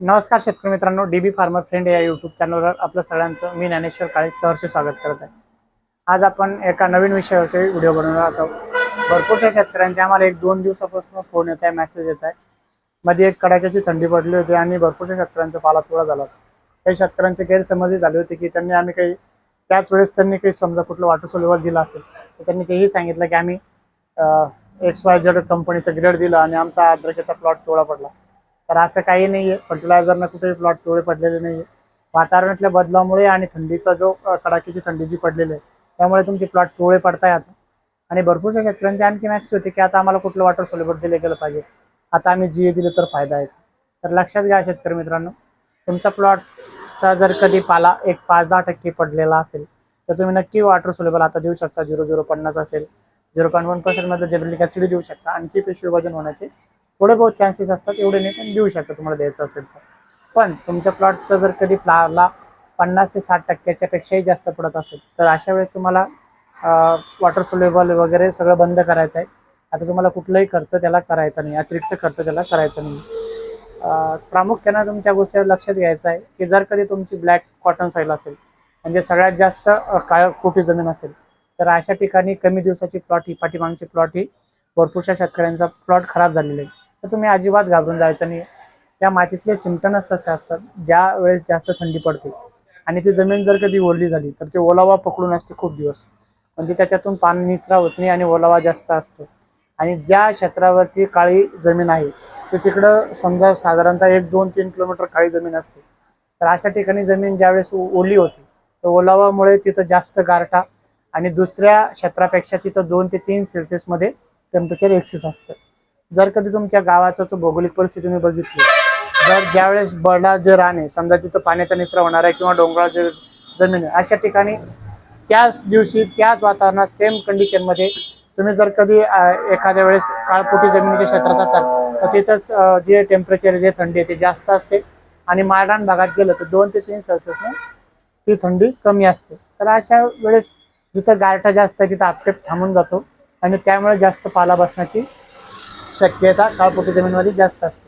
नमस्कार शेतकरी मित्रांनो डीबी फार्मर फ्रेंड या युट्यूब चॅनलवर आपलं सगळ्यांचं मी ज्ञानेश्वर काळे सहर्ष स्वागत करत आहे. आज आपण एका नवीन विषयावरती व्हिडिओ बनवणार आहोत. भरपूरशा शेतकऱ्यांचे आम्हाला एक दोन दिवसापासून फोन येत आहे मेसेज येत आहे. मध्ये एक कडाक्याची थंडी पडली होती आणि भरपूरशा शेतकऱ्यांचा पाला झाला होता. काही शेतकऱ्यांचे गैरसमजही झाले होते की त्यांनी आम्ही काही त्याच वेळेस त्यांनी काही समजा कुठलं वॉटर सोल्युबल दिलं असेल तर त्यांनी तेही सांगितलं की आम्ही एक्स वाय झेड कंपनीचं ग्रेड दिलं आणि आमचा अद्रकेचा प्लॉट पिवळा पडला. तर असं काही नाही आहे फर्टिलायझरनं कुठेही प्लॉट पिवळे पडलेले नाही आहे वातावरणातल्या बदलामुळे आणि थंडीचा जो कडाक्याची थंडी जी पडलेली आहे त्यामुळे तुमचे प्लॉट पिवळे पडताय आता. आणि भरपूरशा शेतकऱ्यांचे आणखी मॅसेज होते की आता आम्हाला कुठलं वॉटर सोल्युबल दिलं गेलं पाहिजे. आता आम्ही जी ए दिलं तर फायदा आहे. तर लक्षात घ्या शेतकरी मित्रांनो तुमचा प्लॉटचा जर कधी पाला एक पाच दहा टक्के पडलेला असेल तर तुम्ही नक्की वॉटर सोलेबल आता देऊ शकता. झिरो झिरो पन्नास असेल झिरो पॉईंट वन पर्सेंटमध्ये जेब्रिलिक ॲसिड देऊ शकता. आणखी पिशवी वजन होण्याचे थोडे बहुत चान्सेस असतात एवढे नाही पण देऊ शकता तुम्हाला द्यायचं असेल तर. पण तुमच्या प्लॉटचं जर कधी प्लाला पन्नास ते साठ टक्क्याच्या पेक्षाही जास्त पडत असेल तर अशा वेळेस तुम्हाला वॉटर सोल्युबल वगैरे सगळं बंद करायचं आहे. आता तुम्हाला कुठलाही खर्च त्याला करायचा नाही अतिरिक्त खर्च त्याला करायचा नाही. प्रामुख्यानं तुमच्या गोष्टी लक्षात घ्यायचं आहे की जर कधी तुमची ब्लॅक कॉटन सॉईल असेल म्हणजे सगळ्यात जास्त काळ कोटी जमीन असेल तर अशा ठिकाणी कमी दिवसाची प्लॉट ही पाठीमागची प्लॉट ही भरपूरशा शेतकऱ्यांचा प्लॉट खराब झालेला आहे. तर तुम्ही अजिबात घाबरून जायचं नाही. त्या मातीतले सिमटम्स तसे असतात ज्या वेळेस जास्त थंडी पडते आणि ती जमीन जर कधी ओली झाली तर ते ओलावा पकडून असते खूप दिवस. म्हणजे त्याच्यातून पाणी निचरा होत नाही आणि ओलावा जास्त असतो. आणि ज्या क्षेत्रावरती काळी जमीन आहे ते तिकडं समजा साधारणतः एक दोन तीन किलोमीटर काळी जमीन असते. तर अशा ठिकाणी जमीन ज्यावेळेस ओली होती तर ओलावामुळे तिथं जास्त गारठा आणि दुसऱ्या क्षेत्रापेक्षा तिथं दोन ते तीन सेल्सिअसमध्ये टेम्परेचर एक्सेस असतं. जर कधी तुमच्या गावाचा तो भौगोलिक परिस्थिती तुम्ही बघितली जर ज्यावेळेस बडा जे रान आहे समजा तिथं पाण्याचा निचरा होणार आहे किंवा डोंगराळ जे जमीन आहे अशा ठिकाणी त्याच दिवशी त्याच वातावरणात सेम कंडिशनमध्ये तुम्ही जर कधी एखाद्या वेळेस काळपोटी जमिनीच्या क्षेत्रात असाल तर तिथंच जे टेम्परेचर आहे जे थंडी आहे ते जास्त असते. आणि माळरान भागात गेलं तर दोन ते तीन सेल्सिअसने ती थंडी कमी असते. तर अशा वेळेस जिथं गारठा जास्त आहे तिथं आपटेप थांबून जातो. आणि त्यामुळे जास्त पाला बसण्याची शक्यता काळपोटी जमिनीमध्ये जास्त असते.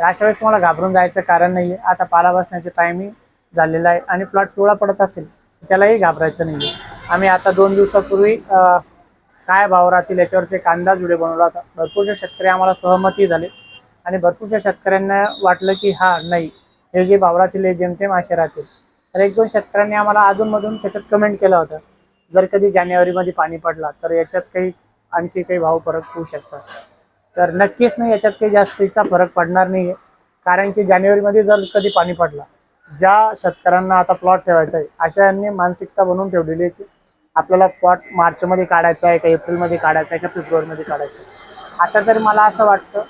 तर अशा वेळेस तुम्हाला घाबरून जायचं कारण नाही आहे आता पाला बसण्याचे टायमिंग झालेला आहे आणि प्लॉट पिवळा पडत असेल तर त्यालाही घाबरायचं नाही आहे आम्ही आता दोन दिवसापूर्वी काय भाव राहतील याच्यावरती एक अंदाज व्हिडिओ बनवला होता. भरपूरशा शेतकरी आम्हाला सहमती झाले. आणि भरपूरशा शेतकऱ्यांना वाटलं की हा नाही हे जे भाव राहतील हे जेमतेम असे राहतील. तर एक दोन शेतकऱ्यांनी आम्हाला अजूनमधून त्याच्यात कमेंट केलं होतं. जर कधी जानेवारीमध्ये पाणी पडला तर याच्यात काही आणखी काही भाव फरक होऊ शकतात. तर नक्कीच नाही याच्यात काही जास्तीचा फरक पडणार नाही आहे कारण की जानेवारीमध्ये जर कधी पाणी पडला ज्या शेतकऱ्यांना आता प्लॉट ठेवायचा आहे अशा यांनी मानसिकता बनवून ठेवलेली आहे की आपल्याला प्लॉट मार्चमध्ये काढायचा आहे का एप्रिलमध्ये काढायचा आहे का फेब्रुवारीमध्ये काढायचा आहे. आता तर मला असं वाटतं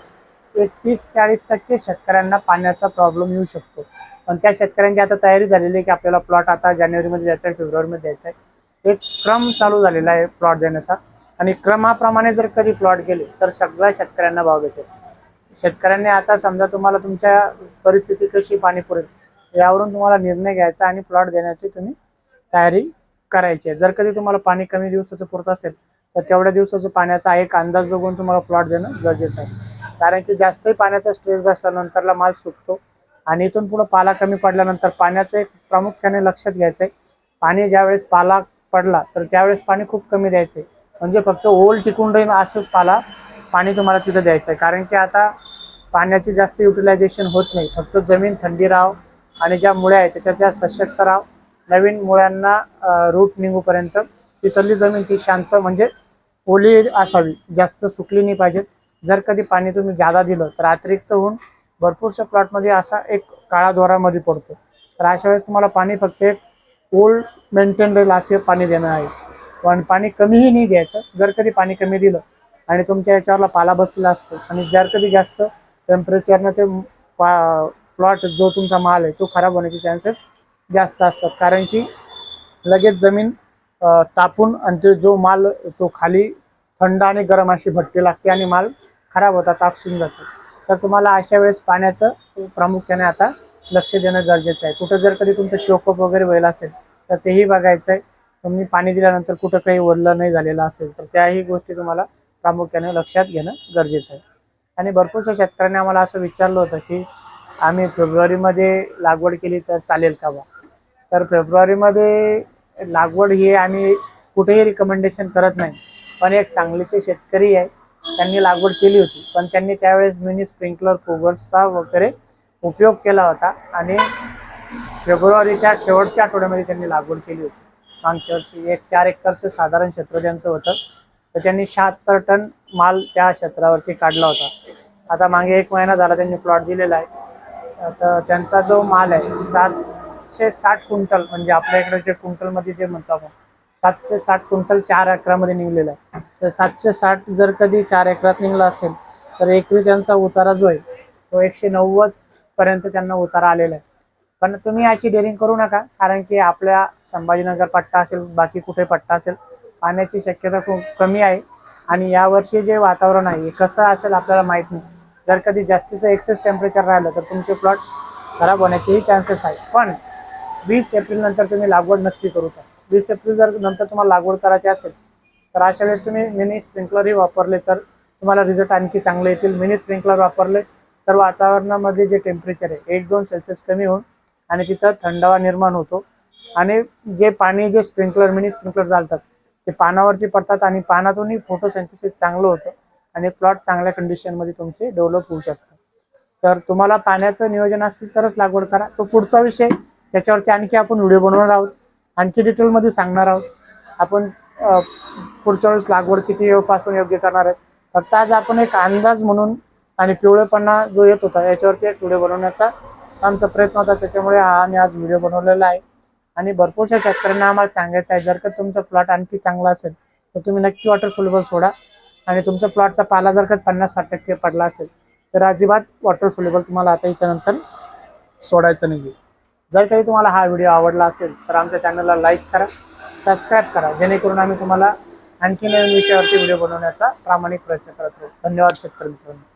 एक तीस चाळीस टक्के शेतकऱ्यांना पाण्याचा प्रॉब्लेम येऊ शकतो. पण त्या शेतकऱ्यांची आता तयारी झालेली आहे की आपल्याला प्लॉट आता जानेवारीमध्ये द्यायचा आहे फेब्रुवारीमध्ये द्यायचा आहे. एक क्रम चालू झालेला आहे प्लॉट देण्याचा. आणि क्रमाप्रमाणे जर कधी प्लॉट गेले तर सगळ्या शेतकऱ्यांना भाव भेटेल. शेतकऱ्यांनी आता समजा तुम्हाला तुमच्या परिस्थिती कशी पाणी पुरेल यावरून तुम्हाला निर्णय घ्यायचा आणि प्लॉट देण्याची तुम्ही तयारी करायची आहे. जर कधी तुम्हाला पाणी कमी दिवसाचं पुरत असेल तर तेवढ्या दिवसाचं पाण्याचा एक अंदाज बघून तुम्हाला प्लॉट देणं गरजेचं आहे. कारण की जास्तही पाण्याचा स्ट्रेस बसल्यानंतरला माल सुकतो आणि इथून पुढं पाला कमी पडल्यानंतर पाण्याचं एक प्रामुख्याने लक्षात घ्यायचं आहे. पाणी ज्यावेळेस पाला पडला तर त्यावेळेस पाणी खूप कमी द्यायचं आहे. म्हणजे फक्त ओल टिकून राहील असंच पाला पाणी तुम्हाला तिथं द्यायचं आहे. कारण की आता पाण्याचे जास्त युटिलायझेशन होत नाही. फक्त जमीन थंडी राहाव आणि ज्या मुळ्या आहेत त्याच्या त्या सशक्त राहाव. नवीन मुळ्यांना रूट निघूपर्यंत तिथली जमीन ती शांत म्हणजे ओली असावी. जास्त सुकली नाही पाहिजेत जर कधी पाणी तुम्ही जादा दिलं तर अतिरिक्त होऊन भरपूरशा प्लॉटमध्ये असा एक काळा दोरामध्ये पडतो. तर अशा वेळेस तुम्हाला पाणी फक्त एक ओल्ड मेंटेन राहील असे पाणी देणं आहे. पण पाणी कमीही नाही द्यायचं. जर कधी पाणी कमी दिलं आणि तुमच्या याच्यावरला पाला बसलेला असतो आणि जर कधी जास्त टेम्परेचरनं ते पा प्लॉट जो तुमचा माल आहे तो खराब होण्याचे चान्सेस जास्त असतात. कारण की लगेच जमीन तापून आणि ते जो माल तो खाली थंड आणि गरम अशी भट्टी लागते आणि माल खराब होता तापसून जातो तर तुम्हाला अशा वेळेस पाण्याचं प्रामुख्याने आता लक्ष देणं गरजेचं आहे. कुठं जर कधी तुमचं चोकअप वगैरे व्हायला असेल तर तेही बघायचं आहे तुम्ही पाणी दिल्यानंतर कुठं काही ओरलं नाही झालेलं असेल तर त्याही गोष्टी तुम्हाला प्रामुख्याने लक्षात घेणं गरजेचं आहे. आणि भरपूरशा शेतकऱ्यांनी आम्हाला असं विचारलं होतं की आम्ही फेब्रुवारीमध्ये लागवड केली तर चालेल का बा? तर फेब्रुवारीमध्ये लागवड ही आम्ही कुठेही रिकमेंडेशन करत नाही पण एक सांगलीचे शेतकरी आहे त्यांनी लागवड केली होती पण त्यांनी त्यावेळेस मिनी स्प्रिंकलर फोगर्सचा वगैरे उपयोग केला होता आणि फेब्रुवारीच्या शेवटच्या आठवड्यामध्ये त्यांनी लागवड केली होती. मागच्या वर्षी एक चार एकरचं साधारण क्षेत्र त्यांचं होतं तर त्यांनी शहात्तर टन माल त्या क्षेत्रावरती काढला होता. आता मागे एक महिना झाला त्यांनी प्लॉट दिलेला आहे. तर त्यांचा जो माल आहे सातशे साठ क्विंटल म्हणजे आपल्या इकडे जे क्विंटलमध्ये जे म्हणतो आपण सातशे साठ क्विंटल चार एकरामध्ये निघलेला आहे. तर सातशे साठ जर कधी चार एकरात निघला असेल तर एकरी त्यांचा उतारा जो आहे तो एकशे नव्वद पर्यंत त्यांना उतारा आलेला आहे. पण तुम्ही अशी डेअरिंग करू नका कारण की आपल्या संभाजीनगर पट्टा असेल बाकी कुठे पट्टा असेल पाण्याची शक्यता खूप कमी आहे. आणि यावर्षी जे वातावरण आहे हे कसं असेल आपल्याला माहीत नाही. जर कधी जास्तीचं एक्सेस टेम्परेचर राहिलं तर तुमचे प्लॉट खराब होण्याचेही चान्सेस आहे पण वीस एप्रिल नंतर तुम्ही लागवड नक्की करू शकता. वीस एप्रिल जर नंतर तुम्हाला लागवड करायची असेल तर अशा वेळेस तुम्ही मिनी स्प्रिंकलरही वापरले तर तुम्हाला रिझल्ट आणखी चांगले येतील. मिनी स्प्रिंकलर वापरले तर वातावरणामध्ये जे टेम्परेचर आहे एक दोन सेल्सिअस कमी होऊन आणि तिथं थंडावा निर्माण होतो. आणि जे पाणी जे स्प्रिंकलर मिनी स्प्रिंकलर चालतात ते पानावरती पडतात आणि पानातूनही फोटोसेंथिसिस चांगलं होतं आणि प्लॉट चांगल्या कंडिशनमध्ये तुमचे डेव्हलप होऊ शकतात. तर तुम्हाला पाण्याचं नियोजन असेल तरच लागवड करा. तो पुढचा विषय त्याच्यावरती आणखी आपण व्हिडिओ बनवणार आहोत. आणखी डिटेलमध्ये सांगणार आहोत. आपण पुढच्या वेळेस लागवड किती पासून योग्य करणार आहे. फक्त आज आपण एक अंदाज म्हणून आणि पिवळेपणा जो येत होता याच्यावरती एक व्हिडिओ बनवण्याचा आमचा प्रयत्न होता त्याच्यामुळे हा आम्ही आज व्हिडिओ बनवलेला आहे. आणि भरपूरशा शेतकऱ्यांना आम्हाला सांगायचं आहे जर का तुमचा प्लॉट आणखी चांगला असेल तर तुम्ही नक्की वॉटर सोल्युबल सोडा. आणि तुमचा प्लॉटचा पाला जर का पन्नास साठ टक्के पडला असेल तर अजिबात वॉटर सोल्युबल तुम्हाला आता याच्यानंतर सोडायचं नाही जर काही तुम्हाला हा व्हिडिओ आवडला असेल तर आमच्या चॅनलला लाईक करा सबस्क्राईब करा जेणेकरून आम्ही तुम्हाला आणखी नवीन विषयावरती व्हिडिओ बनवण्याचा प्रामाणिक प्रयत्न करत आहोत धन्यवाद शेतकरी मित्रांनो.